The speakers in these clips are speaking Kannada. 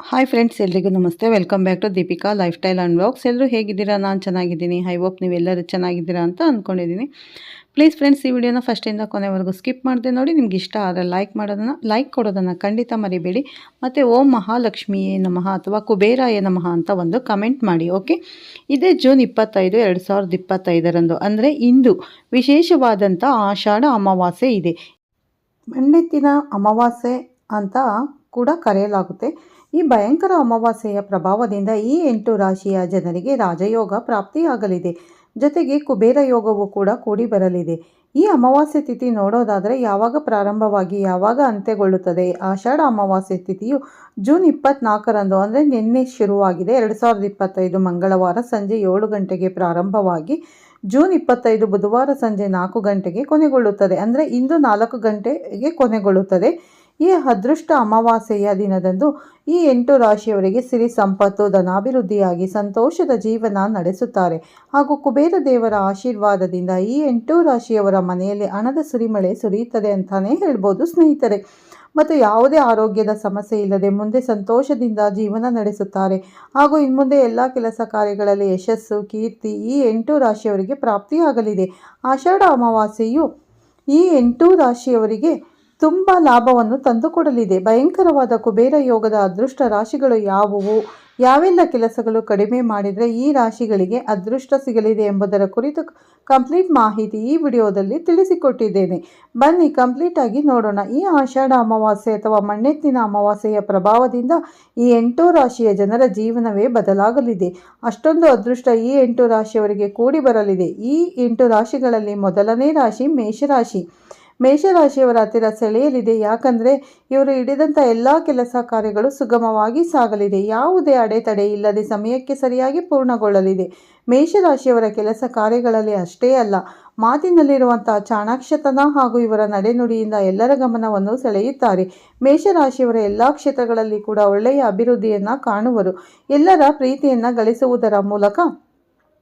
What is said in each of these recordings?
ಹಾಯ್ ಫ್ರೆಂಡ್ಸ್ ಎಲ್ರಿಗೂ ನಮಸ್ತೆ. Welcome back to Deepika lifestyle and vlogs ಎಲ್ಲರೂ ಹೇಗಿದ್ದೀರಾ? ನಾನು ಚೆನ್ನಾಗಿದ್ದೀನಿ. ಐ ಹೋಪ್ ನೀವೆಲ್ಲರೂ ಚೆನ್ನಾಗಿದ್ದೀರಾ ಅಂತ ಅಂದ್ಕೊಂಡಿದ್ದೀನಿ ಪ್ಲೀಸ್ ಫ್ರೆಂಡ್ಸ್ ಈ ವಿಡಿಯೋನ ಫಸ್ಟಿಂದ ಕೊನೆವರೆಗೂ ಸ್ಕಿಪ್ ಮಾಡಿದೆ ನೋಡಿ. ನಿಮ್ಗೆ ಇಷ್ಟ ಆದರೆ ಲೈಕ್ ಮಾಡೋದನ್ನು ಲೈಕ್ ಕೊಡೋದನ್ನು ಖಂಡಿತ ಮರಿಬೇಡಿ. ಮತ್ತು ಓಂ ಮಹಾಲಕ್ಷ್ಮಿಯೇ ನಮಃ ಅಥವಾ ಕುಬೇರಾಯ ನಮಃ ಅಂತ ಒಂದು ಕಮೆಂಟ್ ಮಾಡಿ ಓಕೆ ಇದೇ ಜೂನ್ ಇಪ್ಪತ್ತೈದು, ಎರಡು ಸಾವಿರದ ಇಪ್ಪತ್ತೈದರಂದು. ಅಂದರೆ ಇಂದು ವಿಶೇಷವಾದಂಥ ಆಷಾಢ ಅಮಾವಾಸ್ಯೆ ಇದೆ. ಮಂಡೆತ್ತಿನ ಅಮಾವಾಸ್ಯೆ ಅಂತ ಕೂಡ ಕರೆಯಲಾಗುತ್ತೆ. ಈ ಭಯಂಕರ ಅಮಾವಾಸ್ಯೆಯ ಪ್ರಭಾವದಿಂದ ಈ ಎಂಟು ರಾಶಿಯ ಜನರಿಗೆ ರಾಜಯೋಗ ಪ್ರಾಪ್ತಿಯಾಗಲಿದೆ. ಜೊತೆಗೆ ಕುಬೇರ ಯೋಗವು ಕೂಡ ಕೂಡಿ ಬರಲಿದೆ. ಈ ಅಮಾವಾಸ್ಯೆ ತಿಥಿ ನೋಡೋದಾದರೆ ಯಾವಾಗ ಪ್ರಾರಂಭವಾಗಿ ಯಾವಾಗ ಅಂತ್ಯಗೊಳ್ಳುತ್ತದೆ? ಆಷಾಢ ಅಮಾವಾಸ್ಯೆ ತಿಥಿಯು ಜೂನ್ ಇಪ್ಪತ್ನಾಲ್ಕರಂದು, ಅಂದರೆ ನಿನ್ನೆ ಶುರುವಾಗಿದೆ. ಎರಡು ಸಾವಿರದ ಇಪ್ಪತ್ತೈದು ಮಂಗಳವಾರ ಸಂಜೆ ಏಳು ಗಂಟೆಗೆ ಪ್ರಾರಂಭವಾಗಿ ಜೂನ್ ಇಪ್ಪತ್ತೈದು ಬುಧವಾರ ಸಂಜೆ ನಾಲ್ಕು ಗಂಟೆಗೆ ಕೊನೆಗೊಳ್ಳುತ್ತದೆ. ಅಂದರೆ ಇಂದು ನಾಲ್ಕು ಗಂಟೆಗೆ ಕೊನೆಗೊಳ್ಳುತ್ತದೆ. ಈ ಅದೃಷ್ಟ ಅಮಾವಾಸ್ಯೆಯ ದಿನದಂದು ಈ ಎಂಟು ರಾಶಿಯವರಿಗೆ ಸಿರಿ ಸಂಪತ್ತು, ಧನಾಭಿವೃದ್ಧಿಯಾಗಿ ಸಂತೋಷದ ಜೀವನ ನಡೆಸುತ್ತಾರೆ. ಹಾಗೂ ಕುಬೇರ ದೇವರ ಆಶೀರ್ವಾದದಿಂದ ಈ ಎಂಟು ರಾಶಿಯವರ ಮನೆಯಲ್ಲಿ ಹಣದ ಸುರಿಮಳೆ ಸುರಿಯುತ್ತದೆ ಅಂತಲೇ ಹೇಳ್ಬೋದು ಸ್ನೇಹಿತರೆ. ಮತ್ತು ಯಾವುದೇ ಆರೋಗ್ಯದ ಸಮಸ್ಯೆ ಇಲ್ಲದೆ ಮುಂದೆ ಸಂತೋಷದಿಂದ ಜೀವನ ನಡೆಸುತ್ತಾರೆ. ಹಾಗೂ ಇನ್ಮುಂದೆ ಎಲ್ಲ ಕೆಲಸ ಕಾರ್ಯಗಳಲ್ಲಿ ಯಶಸ್ಸು, ಕೀರ್ತಿ ಈ ಎಂಟು ರಾಶಿಯವರಿಗೆ ಪ್ರಾಪ್ತಿಯಾಗಲಿದೆ. ಆಷಾಢ ಅಮಾವಾಸ್ಯೆಯು ಈ ಎಂಟು ರಾಶಿಯವರಿಗೆ ತುಂಬ ಲಾಭವನ್ನು ತಂದುಕೊಡಲಿದೆ. ಭಯಂಕರವಾದ ಕುಬೇರ ಯೋಗದ ಅದೃಷ್ಟ ರಾಶಿಗಳು ಯಾವುವು? ಯಾವೆಲ್ಲ ಕೆಲಸಗಳು ಕಡಿಮೆ ಮಾಡಿದರೆ ಈ ರಾಶಿಗಳಿಗೆ ಅದೃಷ್ಟ ಸಿಗಲಿದೆ ಎಂಬುದರ ಕುರಿತು ಕಂಪ್ಲೀಟ್ ಮಾಹಿತಿ ಈ ವಿಡಿಯೋದಲ್ಲಿ ತಿಳಿಸಿಕೊಟ್ಟಿದ್ದೇನೆ. ಬನ್ನಿ ಕಂಪ್ಲೀಟಾಗಿ ನೋಡೋಣ. ಈ ಆಷಾಢ ಅಮಾವಾಸ್ಯೆ ಅಥವಾ ಮಣ್ಣೆತ್ತಿನ ಅಮಾವಾಸ್ಯೆಯ ಪ್ರಭಾವದಿಂದ ಈ ಎಂಟು ರಾಶಿಯ ಜನರ ಜೀವನವೇ ಬದಲಾಗಲಿದೆ. ಅಷ್ಟೊಂದು ಅದೃಷ್ಟ ಈ ಎಂಟು ರಾಶಿಯವರಿಗೆ ಕೂಡಿ ಬರಲಿದೆ. ಈ ಎಂಟು ರಾಶಿಗಳಲ್ಲಿ ಮೊದಲನೇ ರಾಶಿ ಮೇಷರಾಶಿ. ಮೇಷರಾಶಿಯವರ ಹತ್ತಿರ ಸೆಳೆಯಲಿದೆ. ಯಾಕಂದರೆ ಇವರು ಹಿಡಿದಂಥ ಎಲ್ಲ ಕೆಲಸ ಕಾರ್ಯಗಳು ಸುಗಮವಾಗಿ ಸಾಗಲಿದೆ. ಯಾವುದೇ ಅಡೆತಡೆ ಇಲ್ಲದೆ ಸಮಯಕ್ಕೆ ಸರಿಯಾಗಿ ಪೂರ್ಣಗೊಳ್ಳಲಿದೆ. ಮೇಷರಾಶಿಯವರ ಕೆಲಸ ಕಾರ್ಯಗಳಲ್ಲಿ ಅಷ್ಟೇ ಅಲ್ಲ ಮಾತಿನಲ್ಲಿರುವಂತಹ ಚಾಣಾಕ್ಷತನ ಹಾಗೂ ಇವರ ನಡೆನುಡಿಯಿಂದ ಎಲ್ಲರ ಗಮನವನ್ನು ಸೆಳೆಯುತ್ತಾರೆ. ಮೇಷರಾಶಿಯವರ ಎಲ್ಲ ಕ್ಷೇತ್ರಗಳಲ್ಲಿ ಕೂಡ ಒಳ್ಳೆಯ ಅಭಿವೃದ್ಧಿಯನ್ನು ಕಾಣುವರು. ಎಲ್ಲರ ಪ್ರೀತಿಯನ್ನು ಗಳಿಸುವುದರ ಮೂಲಕ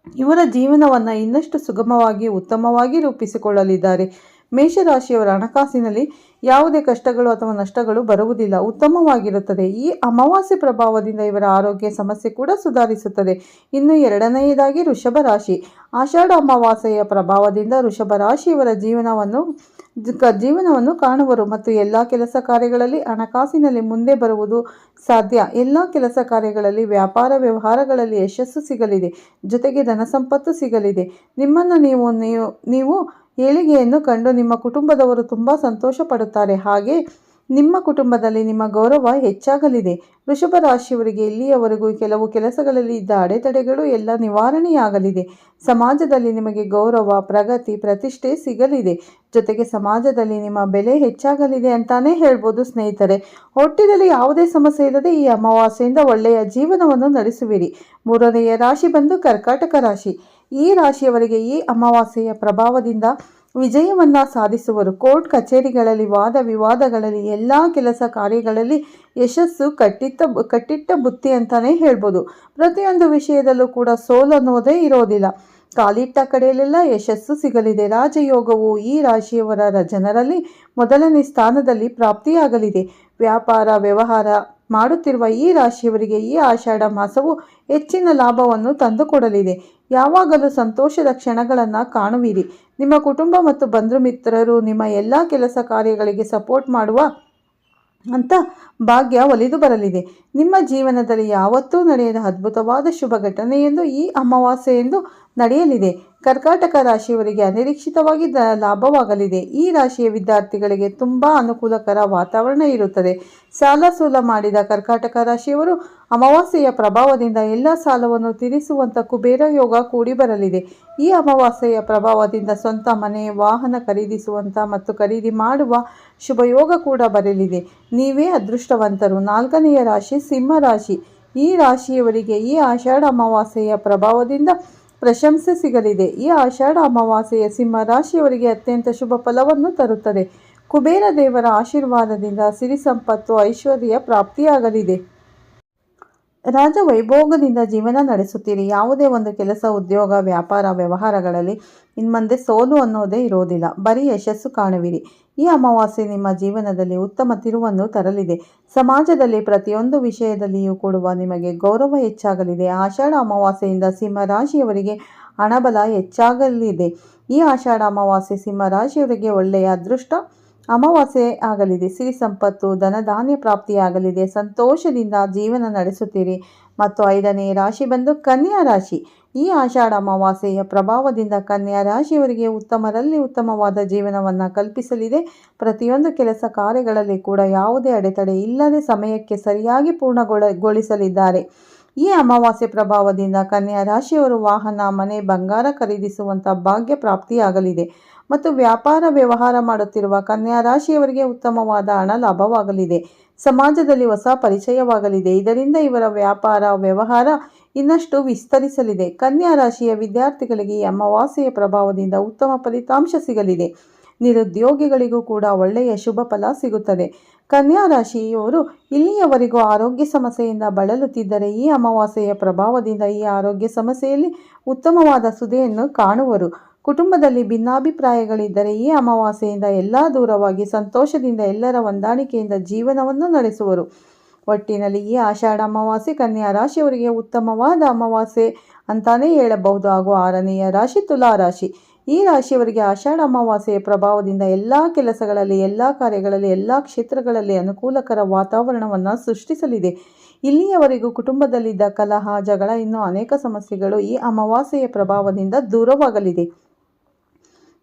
ಇವರ ಜೀವನವನ್ನು ಇನ್ನಷ್ಟು ಸುಗಮವಾಗಿ, ಉತ್ತಮವಾಗಿ ರೂಪಿಸಿಕೊಳ್ಳಲಿದ್ದಾರೆ. ಮೇಷರಾಶಿಯವರ ಹಣಕಾಸಿನಲ್ಲಿ ಯಾವುದೇ ಕಷ್ಟಗಳು ಅಥವಾ ನಷ್ಟಗಳು ಬರುವುದಿಲ್ಲ. ಉತ್ತಮವಾಗಿರುತ್ತದೆ. ಈ ಅಮಾವಾಸ್ಯೆ ಪ್ರಭಾವದಿಂದ ಇವರ ಆರೋಗ್ಯ ಸಮಸ್ಯೆ ಕೂಡ ಸುಧಾರಿಸುತ್ತದೆ. ಇನ್ನು ಎರಡನೆಯದಾಗಿ ವೃಷಭ ರಾಶಿ. ಆಷಾಢ ಅಮಾವಾಸ್ಯೆಯ ಪ್ರಭಾವದಿಂದ ವೃಷಭ ರಾಶಿಯವರ ಜೀವನವನ್ನು ಜೀವನವನ್ನು ಕಾಣುವರು ಮತ್ತು ಎಲ್ಲ ಕೆಲಸ ಕಾರ್ಯಗಳಲ್ಲಿ ಹಣಕಾಸಿನಲ್ಲಿ ಮುಂದೆ ಬರುವುದು ಸಾಧ್ಯ. ಎಲ್ಲ ಕೆಲಸ ಕಾರ್ಯಗಳಲ್ಲಿ ವ್ಯಾಪಾರ ವ್ಯವಹಾರಗಳಲ್ಲಿ ಯಶಸ್ಸು ಸಿಗಲಿದೆ. ಜೊತೆಗೆ ಧನ ಸಂಪತ್ತು ಸಿಗಲಿದೆ. ನಿಮ್ಮನ್ನು ನೀವು ನೀವು ಏಳಿಗೆಯನ್ನು ಕಂಡು ನಿಮ್ಮ ಕುಟುಂಬದವರು ತುಂಬ ಸಂತೋಷ ಪಡುತ್ತಾರೆ ಹಾಗೆ ನಿಮ್ಮ ಕುಟುಂಬದಲ್ಲಿ ನಿಮ್ಮ ಗೌರವ ಹೆಚ್ಚಾಗಲಿದೆ. ವೃಷಭ ರಾಶಿಯವರಿಗೆ ಇಲ್ಲಿಯವರೆಗೂ ಕೆಲವು ಕೆಲಸಗಳಲ್ಲಿ ಇದ್ದ ಅಡೆತಡೆಗಳು ಎಲ್ಲ ನಿವಾರಣೆಯಾಗಲಿದೆ. ಸಮಾಜದಲ್ಲಿ ನಿಮಗೆ ಗೌರವ, ಪ್ರಗತಿ, ಪ್ರತಿಷ್ಠೆ ಸಿಗಲಿದೆ. ಜೊತೆಗೆ ಸಮಾಜದಲ್ಲಿ ನಿಮ್ಮ ಬೆಲೆ ಹೆಚ್ಚಾಗಲಿದೆ ಅಂತಾನೆ ಹೇಳ್ಬೋದು ಸ್ನೇಹಿತರೆ. ಹೊಟ್ಟಿನಲ್ಲಿ ಯಾವುದೇ ಸಮಸ್ಯೆ ಇಲ್ಲದೆ ಈ ಅಮಾವಾಸ್ಯೆಯಿಂದ ಒಳ್ಳೆಯ ಜೀವನವನ್ನು ನಡೆಸುವಿರಿ. ಮೂರನೆಯ ರಾಶಿ ಬಂದು ಕರ್ಕಾಟಕ ರಾಶಿ. ಈ ರಾಶಿಯವರಿಗೆ ಈ ಅಮಾವಾಸ್ಯೆಯ ಪ್ರಭಾವದಿಂದ ವಿಜಯವನ್ನು ಸಾಧಿಸುವರು. ಕೋರ್ಟ್ ಕಚೇರಿಗಳಲ್ಲಿ, ವಾದ ವಿವಾದಗಳಲ್ಲಿ, ಎಲ್ಲ ಕೆಲಸ ಕಾರ್ಯಗಳಲ್ಲಿ ಯಶಸ್ಸು ಕಟ್ಟಿಟ್ಟ ಕಟ್ಟಿಟ್ಟ ಬುತ್ತಿ ಅಂತಲೇ ಹೇಳ್ಬೋದು. ಪ್ರತಿಯೊಂದು ವಿಷಯದಲ್ಲೂ ಕೂಡ ಸೋಲು ಅನ್ನೋದೇ ಇರೋದಿಲ್ಲ. ಕಾಲಿಟ್ಟ ಕಡೆಯಲ್ಲೆಲ್ಲ ಯಶಸ್ಸು ಸಿಗಲಿದೆ. ರಾಜಯೋಗವು ಈ ರಾಶಿಯವರ ಜನರಲ್ಲಿ ಮೊದಲನೇ ಸ್ಥಾನದಲ್ಲಿ ಪ್ರಾಪ್ತಿಯಾಗಲಿದೆ. ವ್ಯಾಪಾರ, ವ್ಯವಹಾರ ಮಾಡುತ್ತಿರುವ ಈ ರಾಶಿಯವರಿಗೆ ಈ ಆಷಾಢ ಮಾಸವು ಹೆಚ್ಚಿನ ಲಾಭವನ್ನು ತಂದುಕೊಡಲಿದೆ. ಯಾವಾಗಲೂ ಸಂತೋಷದ ಕ್ಷಣಗಳನ್ನು ಕಾಣುವಿರಿ. ನಿಮ್ಮ ಕುಟುಂಬ ಮತ್ತು ಬಂಧು ಮಿತ್ರರು ನಿಮ್ಮ ಎಲ್ಲ ಕೆಲಸ ಕಾರ್ಯಗಳಿಗೆ ಸಪೋರ್ಟ್ ಮಾಡುವ ಅಂತ ಭಾಗ್ಯ ಒಲಿದು ಬರಲಿದೆ. ನಿಮ್ಮ ಜೀವನದಲ್ಲಿ ಯಾವತ್ತೂ ನಡೆಯದ ಅದ್ಭುತವಾದ ಶುಭ ಘಟನೆಯೆಂದು ಈ ಅಮಾವಾಸ್ಯೆಯೆಂದು ನಡೆಯಲಿದೆ. ಕರ್ಕಾಟಕ ರಾಶಿಯವರಿಗೆ ಅನಿರೀಕ್ಷಿತವಾಗಿ ಲಾಭವಾಗಲಿದೆ. ಈ ರಾಶಿಯ ವಿದ್ಯಾರ್ಥಿಗಳಿಗೆ ತುಂಬ ಅನುಕೂಲಕರ ವಾತಾವರಣ ಇರುತ್ತದೆ. ಸಾಲ ಸೂಲ ಮಾಡಿದ ಕರ್ಕಾಟಕ ರಾಶಿಯವರು ಅಮಾವಾಸ್ಯೆಯ ಪ್ರಭಾವದಿಂದ ಎಲ್ಲ ಸಾಲವನ್ನು ತೀರಿಸುವಂಥ ಕುಬೇರ ಯೋಗ ಕೂಡಿ ಬರಲಿದೆ. ಈ ಅಮಾವಾಸ್ಯೆಯ ಪ್ರಭಾವದಿಂದ ಸ್ವಂತ ಮನೆ, ವಾಹನ ಖರೀದಿಸುವಂಥ ಮತ್ತು ಖರೀದಿ ಮಾಡುವ ಶುಭಯೋಗ ಕೂಡ ಬರಲಿದೆ. ನೀವೇ ಅದೃಷ್ಟವಂತರು. ನಾಲ್ಕನೆಯ ರಾಶಿ ಸಿಂಹ ರಾಶಿ. ಈ ರಾಶಿಯವರಿಗೆ ಈ ಆಷಾಢ ಅಮಾವಾಸ್ಯೆಯ ಪ್ರಭಾವದಿಂದ ಪ್ರಶಂಸೆ ಸಿಗಲಿದೆ. ಈ ಆಷಾಢ ಅಮಾವಾಸ್ಯೆಯ ಸಿಂಹ ರಾಶಿಯವರಿಗೆ ಅತ್ಯಂತ ಶುಭ ಫಲವನ್ನು ತರುತ್ತದೆ. ಕುಬೇರ ದೇವರ ಆಶೀರ್ವಾದದಿಂದ ಸಿರಿ ಸಂಪತ್ತು ಐಶ್ವರ್ಯ ಪ್ರಾಪ್ತಿಯಾಗಲಿದೆ. ರಾಜ ವೈಭೋಗದಿಂದ ಜೀವನ ನಡೆಸುತ್ತೀರಿ. ಯಾವುದೇ ಒಂದು ಕೆಲಸ, ಉದ್ಯೋಗ, ವ್ಯಾಪಾರ, ವ್ಯವಹಾರಗಳಲ್ಲಿ ಇನ್ಮಂದೆ ಸೋಲು ಅನ್ನೋದೇ ಇರೋದಿಲ್ಲ. ಬರೀ ಯಶಸ್ಸು ಕಾಣುವಿರಿ. ಈ ಅಮಾವಾಸ್ಯೆ ನಿಮ್ಮ ಜೀವನದಲ್ಲಿ ಉತ್ತಮ ತಿರುವನ್ನು ತರಲಿದೆ. ಸಮಾಜದಲ್ಲಿ ಪ್ರತಿಯೊಂದು ವಿಷಯದಲ್ಲಿಯೂ ಕೊಡುವ ನಿಮಗೆ ಗೌರವ ಹೆಚ್ಚಾಗಲಿದೆ. ಆಷಾಢ ಅಮಾವಾಸ್ಯೆಯಿಂದ ಸಿಂಹರಾಶಿಯವರಿಗೆ ಹಣಬಲ ಹೆಚ್ಚಾಗಲಿದೆ. ಈ ಆಷಾಢ ಅಮಾವಾಸ್ಯೆ ಸಿಂಹರಾಶಿಯವರಿಗೆ ಒಳ್ಳೆಯ ಅದೃಷ್ಟ ಅಮಾವಾಸ್ಯೆ ಆಗಲಿದೆ. ಸಿರಿ ಸಂಪತ್ತು ಧನಧಾನ್ಯ ಪ್ರಾಪ್ತಿಯಾಗಲಿದೆ ಸಂತೋಷದಿಂದ ಜೀವನ ನಡೆಸುತ್ತೀರಿ. ಮತ್ತು ಐದನೇ ರಾಶಿ ಬಂದು ಕನ್ಯಾ ರಾಶಿ. ಈ ಆಷಾಢ ಅಮಾವಾಸ್ಯೆಯ ಪ್ರಭಾವದಿಂದ ಕನ್ಯಾ ರಾಶಿಯವರಿಗೆ ಉತ್ತಮರಲ್ಲಿ ಉತ್ತಮವಾದ ಜೀವನವನ್ನು ಕಲ್ಪಿಸಲಿದೆ. ಪ್ರತಿಯೊಂದು ಕೆಲಸ ಕಾರ್ಯಗಳಲ್ಲಿ ಕೂಡ ಯಾವುದೇ ಅಡೆತಡೆ ಇಲ್ಲದೆ ಸಮಯಕ್ಕೆ ಸರಿಯಾಗಿ ಪೂರ್ಣಗೊಳಗೊಳಿಸಲಿದ್ದಾರೆ ಈ ಅಮಾವಾಸ್ಯೆ ಪ್ರಭಾವದಿಂದ ಕನ್ಯಾ ರಾಶಿಯವರು ವಾಹನ, ಮನೆ, ಬಂಗಾರ ಖರೀದಿಸುವಂಥ ಭಾಗ್ಯ ಪ್ರಾಪ್ತಿಯಾಗಲಿದೆ. ಮತ್ತು ವ್ಯಾಪಾರ ವ್ಯವಹಾರ ಮಾಡುತ್ತಿರುವ ಕನ್ಯಾ ರಾಶಿಯವರಿಗೆ ಉತ್ತಮವಾದ ಹಣ ಲಾಭವಾಗಲಿದೆ. ಸಮಾಜದಲ್ಲಿ ಹೊಸ ಪರಿಚಯವಾಗಲಿದೆ. ಇದರಿಂದ ಇವರ ವ್ಯಾಪಾರ ವ್ಯವಹಾರ ಇನ್ನಷ್ಟು ವಿಸ್ತರಿಸಲಿದೆ. ಕನ್ಯಾ ರಾಶಿಯ ವಿದ್ಯಾರ್ಥಿಗಳಿಗೆ ಅಮಾವಾಸ್ಯೆಯ ಪ್ರಭಾವದಿಂದ ಉತ್ತಮ ಫಲಿತಾಂಶ ಸಿಗಲಿದೆ. ನಿರುದ್ಯೋಗಿಗಳಿಗೂ ಕೂಡ ಒಳ್ಳೆಯ ಶುಭ ಫಲ ಸಿಗುತ್ತದೆ. ಕನ್ಯಾ ರಾಶಿಯವರು ಇಲ್ಲಿಯವರೆಗೂ ಆರೋಗ್ಯ ಸಮಸ್ಯೆಯಿಂದ ಬಳಲುತ್ತಿದ್ದರೆ ಈ ಅಮಾವಾಸ್ಯೆಯ ಪ್ರಭಾವದಿಂದ ಈ ಆರೋಗ್ಯ ಸಮಸ್ಯೆಯಲ್ಲಿ ಉತ್ತಮವಾದ ಸುದೆಯನ್ನು ಕಾಣುವರು. ಕುಟುಂಬದಲ್ಲಿ ಭಿನ್ನಾಭಿಪ್ರಾಯಗಳಿದ್ದರೆ ಈ ಅಮಾವಾಸ್ಯೆಯಿಂದ ಎಲ್ಲ ದೂರವಾಗಿ ಸಂತೋಷದಿಂದ ಎಲ್ಲರ ಹೊಂದಾಣಿಕೆಯಿಂದ ಜೀವನವನ್ನು ನಡೆಸುವರು. ಒಟ್ಟಿನಲ್ಲಿ ಈ ಆಷಾಢ ಅಮಾವಾಸ್ಯೆ ಕನ್ಯಾ ರಾಶಿಯವರಿಗೆ ಉತ್ತಮವಾದ ಅಮಾವಾಸ್ಯೆ ಅಂತಾನೇ ಹೇಳಬಹುದು. ಹಾಗೂ ಆರನೆಯ ರಾಶಿ ತುಲಾ ರಾಶಿ. ಈ ರಾಶಿಯವರಿಗೆ ಆಷಾಢ ಅಮಾವಾಸ್ಯೆಯ ಪ್ರಭಾವದಿಂದ ಎಲ್ಲ ಕೆಲಸಗಳಲ್ಲಿ, ಎಲ್ಲ ಕಾರ್ಯಗಳಲ್ಲಿ, ಎಲ್ಲ ಕ್ಷೇತ್ರಗಳಲ್ಲಿ ಅನುಕೂಲಕರ ವಾತಾವರಣವನ್ನು ಸೃಷ್ಟಿಸಲಿದೆ. ಇಲ್ಲಿಯವರೆಗೂ ಕುಟುಂಬದಲ್ಲಿದ್ದ ಕಲಹ, ಜಗಳ, ಇನ್ನೂ ಅನೇಕ ಸಮಸ್ಯೆಗಳು ಈ ಅಮಾವಾಸ್ಯೆಯ ಪ್ರಭಾವದಿಂದ ದೂರವಾಗಲಿದೆ.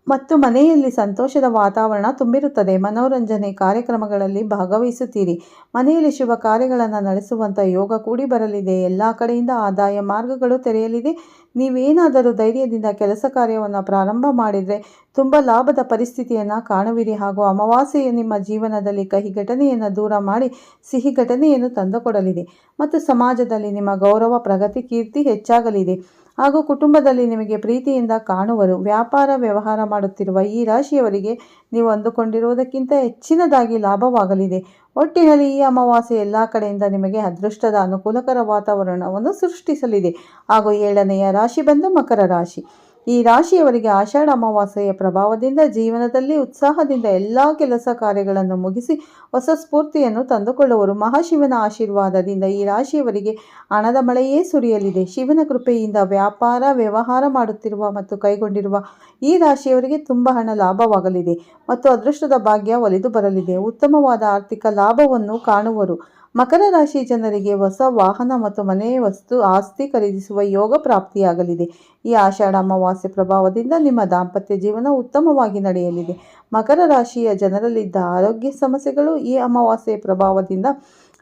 ಮತ್ತು ಮನೆಯಲ್ಲಿ ಸಂತೋಷದ ವಾತಾವರಣ ತುಂಬಿರುತ್ತದೆ. ಮನೋರಂಜನೆ ಕಾರ್ಯಕ್ರಮಗಳಲ್ಲಿ ಭಾಗವಹಿಸುತ್ತೀರಿ. ಮನೆಯಲ್ಲಿ ಶುಭ ಕಾರ್ಯಗಳನ್ನು ನಡೆಸುವಂಥ ಯೋಗ ಕೂಡಿ ಬರಲಿದೆ. ಎಲ್ಲ ಕಡೆಯಿಂದ ಆದಾಯ ಮಾರ್ಗಗಳು ತೆರೆಯಲಿದೆ. ನೀವೇನಾದರೂ ಧೈರ್ಯದಿಂದ ಕೆಲಸ ಕಾರ್ಯವನ್ನು ಪ್ರಾರಂಭ ಮಾಡಿದರೆ ತುಂಬ ಲಾಭದ ಪರಿಸ್ಥಿತಿಯನ್ನು ಕಾಣುವಿರಿ ಹಾಗೂ ಅಮಾವಾಸ್ಯೆಯು ನಿಮ್ಮ ಜೀವನದಲ್ಲಿ ಕಹಿ ಘಟನೆಯನ್ನು ದೂರ ಮಾಡಿ ಸಿಹಿ ಘಟನೆಯನ್ನು ತಂದುಕೊಡಲಿದೆ. ಮತ್ತು ಸಮಾಜದಲ್ಲಿ ನಿಮ್ಮ ಗೌರವ, ಪ್ರಗತಿ, ಕೀರ್ತಿ ಹೆಚ್ಚಾಗಲಿದೆ. ಹಾಗೂ ಕುಟುಂಬದಲ್ಲಿ ನಿಮಗೆ ಪ್ರೀತಿಯಿಂದ ಕಾಣುವರು. ವ್ಯಾಪಾರ, ವ್ಯವಹಾರ ಮಾಡುತ್ತಿರುವ ಈ ರಾಶಿಯವರಿಗೆ ನೀವು ಅಂದುಕೊಂಡಿರುವುದಕ್ಕಿಂತ ಹೆಚ್ಚಿನದಾಗಿ ಲಾಭವಾಗಲಿದೆ. ಒಟ್ಟಿನಲ್ಲಿ ಈ ಅಮಾವಾಸ್ಯೆ ಎಲ್ಲ ಕಡೆಯಿಂದ ನಿಮಗೆ ಅದೃಷ್ಟದ ಅನುಕೂಲಕರ ವಾತಾವರಣವನ್ನು ಸೃಷ್ಟಿಸಲಿದೆ. ಹಾಗೂ ಏಳನೆಯ ರಾಶಿ ಬಂದು ಮಕರ ರಾಶಿ. ಈ ರಾಶಿಯವರಿಗೆ ಆಷಾಢ ಅಮಾವಾಸ್ಯೆಯ ಪ್ರಭಾವದಿಂದ ಜೀವನದಲ್ಲಿ ಉತ್ಸಾಹದಿಂದ ಎಲ್ಲ ಕೆಲಸ ಕಾರ್ಯಗಳನ್ನು ಮುಗಿಸಿ ಹೊಸ ಸ್ಫೂರ್ತಿಯನ್ನು ತಂದುಕೊಳ್ಳುವರು. ಮಹಾಶಿವನ ಆಶೀರ್ವಾದದಿಂದ ಈ ರಾಶಿಯವರಿಗೆ ಹಣದ ಮಳೆಯೇ ಸುರಿಯಲಿದೆ. ಶಿವನ ಕೃಪೆಯಿಂದ ವ್ಯಾಪಾರ, ವ್ಯವಹಾರ ಮಾಡುತ್ತಿರುವ ಮತ್ತು ಕೈಗೊಂಡಿರುವ ಈ ರಾಶಿಯವರಿಗೆ ತುಂಬ ಹಣ ಲಾಭವಾಗಲಿದೆ ಮತ್ತು ಅದೃಷ್ಟದ ಭಾಗ್ಯ ಒಲಿದು ಬರಲಿದೆ. ಉತ್ತಮವಾದ ಆರ್ಥಿಕ ಲಾಭವನ್ನು ಕಾಣುವರು. ಮಕರ ರಾಶಿ ಜನರಿಗೆ ಹೊಸ ವಾಹನ ಮತ್ತು ಮನೆ ವಸ್ತು, ಆಸ್ತಿ ಖರೀದಿಸುವ ಯೋಗ ಪ್ರಾಪ್ತಿಯಾಗಲಿದೆ. ಈ ಆಷಾಢ ಅಮಾವಾಸ್ಯೆ ಪ್ರಭಾವದಿಂದ ನಿಮ್ಮ ದಾಂಪತ್ಯ ಜೀವನ ಉತ್ತಮವಾಗಿ ನಡೆಯಲಿದೆ. ಮಕರ ರಾಶಿಯ ಜನರಲ್ಲಿದ್ದ ಆರೋಗ್ಯ ಸಮಸ್ಯೆಗಳು ಈ ಅಮಾವಾಸ್ಯೆಯ ಪ್ರಭಾವದಿಂದ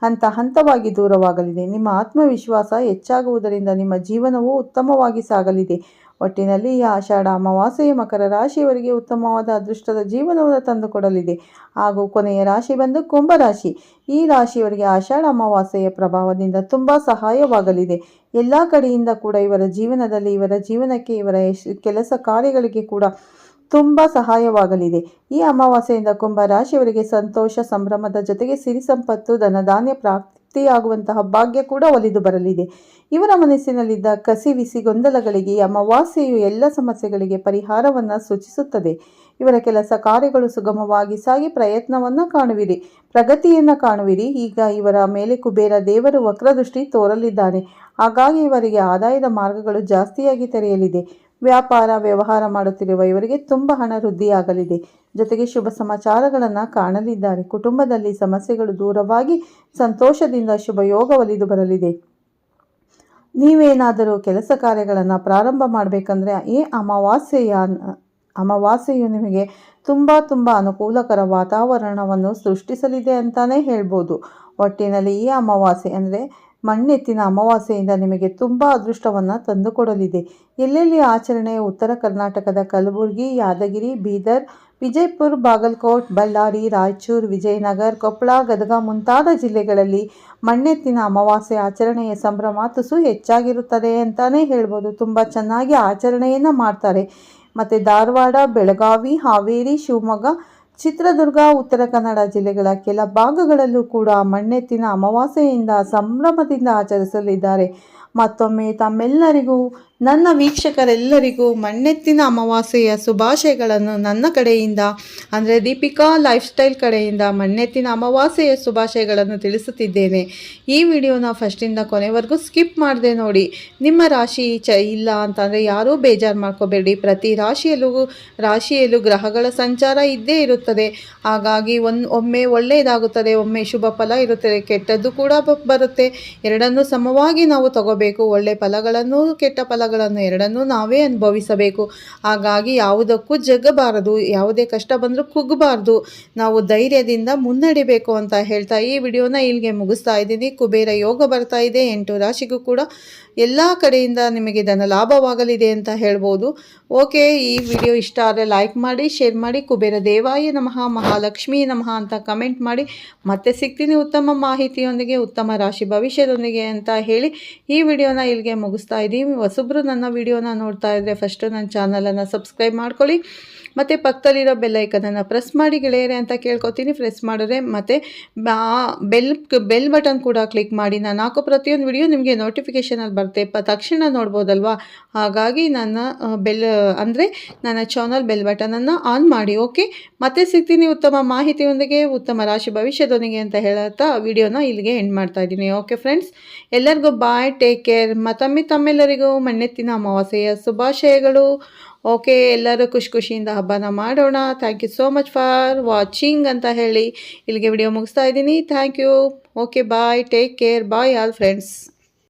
ಹಂತ ಹಂತವಾಗಿ ದೂರವಾಗಲಿದೆ. ನಿಮ್ಮ ಆತ್ಮವಿಶ್ವಾಸ ಹೆಚ್ಚಾಗುವುದರಿಂದ ನಿಮ್ಮ ಜೀವನವು ಉತ್ತಮವಾಗಿ ಸಾಗಲಿದೆ. ಒಟ್ಟಿನಲ್ಲಿ ಈ ಆಷಾಢ ಅಮಾವಾಸ್ಯೆ ಮಕರ ರಾಶಿಯವರಿಗೆ ಉತ್ತಮವಾದ ಅದೃಷ್ಟದ ಜೀವನವನ್ನು ತಂದುಕೊಡಲಿದೆ. ಹಾಗೂ ಕೊನೆಯ ರಾಶಿ ಬಂದು ಕುಂಭರಾಶಿ ಈ ರಾಶಿಯವರಿಗೆ ಆಷಾಢ ಅಮಾವಾಸ್ಯೆಯ ಪ್ರಭಾವದಿಂದ ತುಂಬ ಸಹಾಯವಾಗಲಿದೆ. ಎಲ್ಲ ಕಡೆಯಿಂದ ಕೂಡ ಇವರ ಜೀವನದಲ್ಲಿ, ಇವರ ಜೀವನಕ್ಕೆ, ಇವರ ಕೆಲಸ ಕಾರ್ಯಗಳಿಗೆ ಕೂಡ ತುಂಬ ಸಹಾಯವಾಗಲಿದೆ. ಈ ಅಮಾವಾಸ್ಯೆಯಿಂದ ಕುಂಭ ರಾಶಿಯವರಿಗೆ ಸಂತೋಷ, ಸಂಭ್ರಮದ ಜೊತೆಗೆ ಸಿರಿ ಸಂಪತ್ತು, ಧನಧಾನ್ಯ ಪ್ರಾಪ್ತಿಯಾಗುವಂತಹ ಭಾಗ್ಯ ಕೂಡ ಒಲಿದು ಬರಲಿದೆ. ಇವರ ಮನಸ್ಸಿನಲ್ಲಿದ್ದ ಕಸಿವಿಸಿ ಗೊಂದಲಗಳಿಗೆ, ಅಮಾವಾಸ್ಯೆಯು ಎಲ್ಲ ಸಮಸ್ಯೆಗಳಿಗೆ ಪರಿಹಾರವನ್ನು ಸೂಚಿಸುತ್ತದೆ. ಇವರ ಕೆಲಸ ಕಾರ್ಯಗಳು ಸುಗಮವಾಗಿ ಸಾಗಿ ಪ್ರಯತ್ನವನ್ನು ಕಾಣುವಿರಿ. ಪ್ರಗತಿಯನ್ನು ಕಾಣುವಿರಿ. ಈಗ ಇವರ ಮೇಲೆ ಕುಬೇರ ದೇವರು ವಕ್ರದೃಷ್ಟಿ ತೋರಲಿದ್ದಾನೆ. ಹಾಗಾಗಿ ಇವರಿಗೆ ಆದಾಯದ ಮಾರ್ಗಗಳು ಜಾಸ್ತಿಯಾಗಿ ತೆರೆಯಲಿದೆ. ವ್ಯಾಪಾರ, ವ್ಯವಹಾರ ಮಾಡುತ್ತಿರುವ ಇವರಿಗೆ ತುಂಬ ಹಣ ವೃದ್ಧಿಯಾಗಲಿದೆ. ಜೊತೆಗೆ ಶುಭ ಸಮಾಚಾರಗಳನ್ನು ಕಾಣಲಿದ್ದಾರೆ. ಕುಟುಂಬದಲ್ಲಿ ಸಮಸ್ಯೆಗಳು ದೂರವಾಗಿ ಸಂತೋಷದಿಂದ ಶುಭ ಯೋಗ ಒಲಿದು ಬರಲಿದೆ. ನೀವೇನಾದರೂ ಕೆಲಸ ಕಾರ್ಯಗಳನ್ನು ಪ್ರಾರಂಭ ಮಾಡಬೇಕಂದ್ರೆ ಈ ಅಮಾವಾಸ್ಯೆಯ, ಅಮಾವಾಸ್ಯೆಯು ನಿಮಗೆ ತುಂಬ ತುಂಬ ಅನುಕೂಲಕರ ವಾತಾವರಣವನ್ನು ಸೃಷ್ಟಿಸಲಿದೆ ಅಂತಲೇ ಹೇಳ್ಬೋದು. ಒಟ್ಟಿನಲ್ಲಿ ಈ ಅಮಾವಾಸ್ಯೆ ಅಂದರೆ ಮಣ್ಣೆತ್ತಿನ ಅಮಾವಾಸ್ಯೆಯಿಂದ ನಿಮಗೆ ತುಂಬ ಅದೃಷ್ಟವನ್ನು ತಂದುಕೊಡಲಿದೆ. ಎಲ್ಲೆಲ್ಲಿ ಆಚರಣೆ, ಉತ್ತರ ಕರ್ನಾಟಕದ ಕಲಬುರಗಿ, ಯಾದಗಿರಿ, ಬೀದರ್, ವಿಜಯಪುರ, ಬಾಗಲಕೋಟ್, ಬಳ್ಳಾರಿ, ರಾಯಚೂರು, ವಿಜಯನಗರ, ಕೊಪ್ಪಳ, ಗದಗ ಮುಂತಾದ ಜಿಲ್ಲೆಗಳಲ್ಲಿ ಮಣ್ಣೆತ್ತಿನ ಅಮಾವಾಸ್ಯೆ ಆಚರಣೆಯ ಸಂಭ್ರಮ ತುಸು ಹೆಚ್ಚಾಗಿರುತ್ತದೆ ಅಂತಲೇ ಹೇಳ್ಬೋದು. ತುಂಬ ಚೆನ್ನಾಗಿ ಆಚರಣೆಯನ್ನು ಮಾಡ್ತಾರೆ. ಮತ್ತು ಧಾರವಾಡ, ಬೆಳಗಾವಿ, ಹಾವೇರಿ, ಶಿವಮೊಗ್ಗ ಚಿತ್ರದುರ್ಗ ಉತ್ತರ ಕನ್ನಡ ಜಿಲ್ಲೆಗಳ ಕೆಲ ಭಾಗಗಳಲ್ಲೂ ಕೂಡ ಮಣ್ಣೆತ್ತಿನ ಅಮಾವಾಸ್ಯೆಯಿಂದ ಸಂಭ್ರಮದಿಂದ ಆಚರಿಸಲಿದ್ದಾರೆ. ಮತ್ತೊಮ್ಮೆ ತಮ್ಮೆಲ್ಲರಿಗೂ ನನ್ನ ವೀಕ್ಷಕರೆಲ್ಲರಿಗೂ ಮಣ್ಣೆತ್ತಿನ ಅಮಾವಾಸ್ಯೆಯ ಶುಭಾಶಯಗಳನ್ನು ನನ್ನ ಕಡೆಯಿಂದ, ಅಂದರೆ ದೀಪಿಕಾ ಲೈಫ್ ಸ್ಟೈಲ್ ಕಡೆಯಿಂದ ಮಣ್ಣೆತ್ತಿನ ಅಮಾವಾಸ್ಯೆಯ ಶುಭಾಶಯಗಳನ್ನು ತಿಳಿಸುತ್ತಿದ್ದೇನೆ. ಈ ವಿಡಿಯೋನ ಫಸ್ಟಿಂದ ಕೊನೆವರೆಗೂ ಸ್ಕಿಪ್ ಮಾಡದೆ ನೋಡಿ. ನಿಮ್ಮ ರಾಶಿ ಚ ಇಲ್ಲ ಅಂತಂದರೆ ಯಾರೂ ಬೇಜಾರು ಮಾಡ್ಕೋಬೇಡಿ. ಪ್ರತಿ ರಾಶಿಯಲ್ಲೂ ರಾಶಿಯಲ್ಲೂ ಗ್ರಹಗಳ ಸಂಚಾರ ಇದ್ದೇ ಇರುತ್ತದೆ. ಹಾಗಾಗಿ ಒಂದು ಒಮ್ಮೆ ಒಳ್ಳೆಯದಾಗುತ್ತದೆ, ಒಮ್ಮೆ ಶುಭ ಫಲ ಇರುತ್ತದೆ, ಕೆಟ್ಟದ್ದು ಕೂಡ ಬರುತ್ತೆ. ಎರಡನ್ನೂ ಸಮವಾಗಿ ನಾವು ತಗೋಬೇಕು. ಒಳ್ಳೆ ಫಲಗಳನ್ನು ಕೆಟ್ಟ ಫಲಗಳನ್ನು ಎರಡನ್ನೂ ನಾವೇ ಅನುಭವಿಸಬೇಕು. ಹಾಗಾಗಿ ಯಾವುದಕ್ಕೂ ಜಗ್ಗಬಾರದು ಯಾವುದೇ ಕಷ್ಟ ಬಂದರೂ ಕುಗ್ಗಬಾರ್ದು ನಾವು ಧೈರ್ಯದಿಂದ ಮುನ್ನಡಿಬೇಕು ಅಂತ ಹೇಳ್ತಾ ಈ ವಿಡಿಯೋನ ಇಲ್ಲಿಗೆ ಮುಗಿಸ್ತಾ ಇದ್ದೀನಿ. ಕುಬೇರ ಯೋಗ ಬರ್ತಾ ಇದೆ. ಎಂಟು ರಾಶಿಗೂ ಕೂಡ ಎಲ್ಲ ಕಡೆಯಿಂದ ನಿಮಗೆ ಇದನ್ನು ಲಾಭವಾಗಲಿದೆ ಅಂತ ಹೇಳ್ಬೋದು. ಓಕೆ, ಈ ವಿಡಿಯೋ ಇಷ್ಟ ಆದರೆ ಲೈಕ್ ಮಾಡಿ ಶೇರ್ ಮಾಡಿ, ಕುಬೇರ ದೇವಾಯ ನಮಃ, ಮಹಾಲಕ್ಷ್ಮಿ ನಮಃ ಅಂತ ಕಮೆಂಟ್ ಮಾಡಿ. ಮತ್ತೆ ಸಿಗ್ತೀನಿ ಉತ್ತಮ ಮಾಹಿತಿಯೊಂದಿಗೆ, ಉತ್ತಮ ರಾಶಿ ಭವಿಷ್ಯದೊಂದಿಗೆ ಅಂತ ಹೇಳಿ. ಈ ವಿಡಿಯೋನ ಇಲ್ಲಿಗೆ ಮುಗಿಸ್ತಾ ಇದ್ದೀವಿ ಹೊಸಬ್ರು ನನ್ನ ವಿಡಿಯೋನ ನೋಡ್ತಾ ಇದ್ದರೆ ಫಸ್ಟು ನನ್ನ ಚಾನಲನ್ನು ಸಬ್ಸ್ಕ್ರೈಬ್ ಮಾಡ್ಕೊಳ್ಳಿ. ಮತ್ತು ಪಕ್ಕದಲ್ಲಿರೋ ಬೆಲ್ಲೈಕನನ್ನು ಪ್ರೆಸ್ ಮಾಡಿ ಗೆಳೆಯರೆ ಅಂತ ಕೇಳ್ಕೊತೀನಿ. ಪ್ರೆಸ್ ಮಾಡಿದ್ರೆ ಮತ್ತು ಬೆಲ್ ಬೆಲ್ ಬಟನ್ ಕೂಡ ಕ್ಲಿಕ್ ಮಾಡಿ ನಾನು ಹಾಕೋ ಪ್ರತಿಯೊಂದು ವಿಡಿಯೋ ನಿಮಗೆ ನೋಟಿಫಿಕೇಷನಲ್ಲಿ ಬರುತ್ತೆ. ಪ ತಕ್ಷಣ ನೋಡ್ಬೋದಲ್ವಾ? ಹಾಗಾಗಿ ನನ್ನ ಬೆಲ್ ಅಂದರೆ ನನ್ನ ಚಾನಲ್ ಬೆಲ್ ಬಟನನ್ನು ಆನ್ ಮಾಡಿ ಓಕೆ ಮತ್ತೆ ಸಿಗ್ತೀನಿ ಉತ್ತಮ ಮಾಹಿತಿಯೊಂದಿಗೆ, ಉತ್ತಮ ರಾಶಿ ಭವಿಷ್ಯದೊಂದಿಗೆ ಅಂತ ಹೇಳುತ್ತಾ ವಿಡಿಯೋನ ಇಲ್ಲಿಗೆ ಎಂಡ್ ಮಾಡ್ತಾ ಇದ್ದೀನಿ. ಓಕೆ ಫ್ರೆಂಡ್ಸ್ ಎಲ್ಲರಿಗೂ ಬಾಯ್ ಟೇಕ್ ಕೇರ್ ಮತ್ತೊಮ್ಮೆ ತಮ್ಮೆಲ್ಲರಿಗೂ ಮಣ್ಣೆತ್ತಿನ ಅಮಾವಾಸ್ಯೆಯ ಶುಭಾಶಯಗಳು. ಓಕೆ, ಎಲ್ಲರೂ ಖುಷಿ ಖುಷಿಯಿಂದ ಹಬ್ಬನ ಮಾಡೋಣ. Thank you so much for watching ಅಂತ ಹೇಳಿ ಇಲ್ಲಿಗೆ ವಿಡಿಯೋ ಮುಗಿಸ್ತಾ ಇದ್ದೀನಿ. Thank you okay bye take care bye all friends